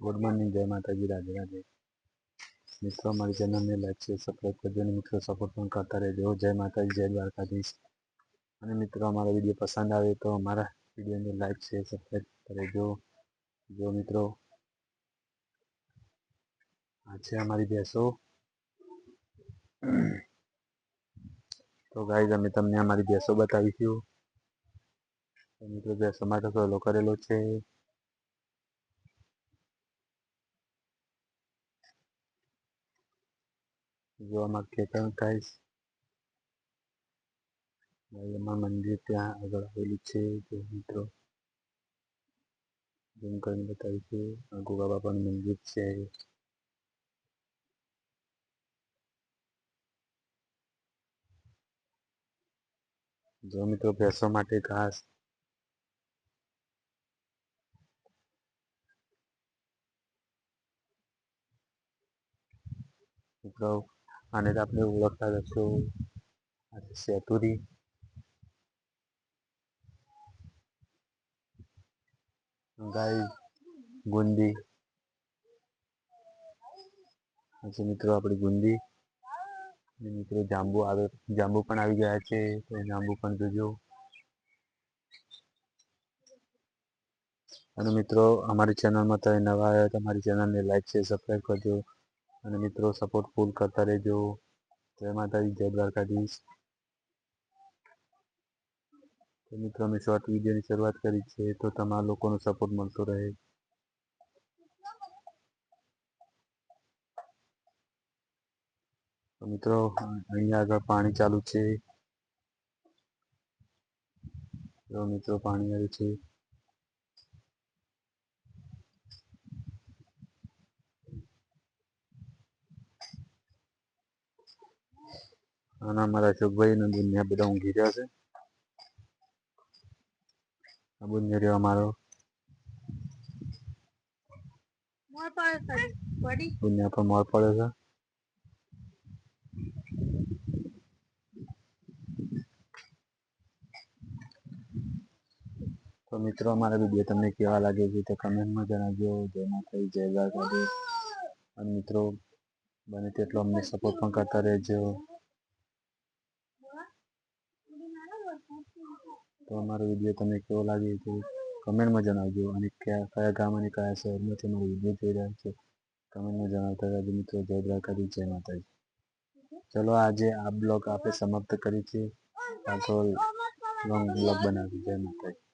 Good morning જય માતાજી, રાધે રાધે. મિત્રો મારી ચેનલને લાઈક છે સબસ્ક્રાઈબ કરજો અને મિત્રો સપોર્ટ પણ કરતા રહેજો. જય માતાજી, જય દ્વારકાધીશ. અને મિત્રો, અમારો વીડિયો પસંદ આવે તો અમારા વિડીયોને લાઈક છે સબસ્ક્રાઈબ કરજો જો મિત્રો, આ છે અમારી ભેંસો. તો ગાઈઝ અમે તમને અમારી ભેંસો બતાવીશું. મિત્રો ભેંસોમાં સોલો કરેલો છે. જો અમારું ખેતર થાય એમાં મંદિર ત્યાં આગળ આવેલું છે તો મિત્રો ઝૂમ કરીને બતાવીશું આ ગોગા બાપાનું મંદિર છે જો મિત્રો ભેંસો માટે ઘાસ મિત્રો આને તો આપણે ઓળખતા જશું સેતુરી. ગાય, ગુંદી. પછી મિત્રો આપણી ગુંદી. મિત્રો જાંબુ આવે, જાંબુ પણ આવી ગયા છે, તો જાંબુ પણ જોજો. અને મિત્રો અમારી ચેનલમાં તમે નવા આવ્યા તો અમારી ચેનલને લાઈક છે સબસ્ક્રાઈબ કરજો. અને મિત્રો સપોર્ટ ફૂલ કરતા રહેજો. જય માતાજી, જય દ્વારકાધીશ. તો મિત્રો, અમે શોર્ટ વિડીયોની શરૂઆત કરી છે તો તમારા લોકોનો સપોર્ટ મળતો રહે. તો મિત્રો અહીંયા આગળ પાણી ચાલુ છે. મિત્રો, પાણી આવ્યું છે. અને અમારા અશોકભાઈ અને દુનિયા બધા ઊંઘી રહ્યા છે. આ બુનિયા રહ્યો અમારો. દુનિયા પર મોર પડે છે. તો મિત્રો અમારા વીડિયો તમને કેવા લાગે છે તો કમેન્ટમાં જણાવજો. જય માતાજી જય દ્વારકાધીશ અને મિત્રો બને તેટલો અમને સપોર્ટ પણ કરતા રહેજો. તો અમારો વીડિયો તમને કેવો લાગે છે કમેન્ટમાં જણાવજો અને કયા કયા ગામ અને કયા શહેરમાંથી અમારો વીડિયો જોઈ રહ્યા છે કમેન્ટમાં જણાવતા રહેજો મિત્રો. જય દ્વારકાધી જય માતાજી. ચલો આજે આ બ્લોગ આપણે સમાપ્ત કરી છે આગળ લોંગ બ્લોગ બનાવી જય માતાજી.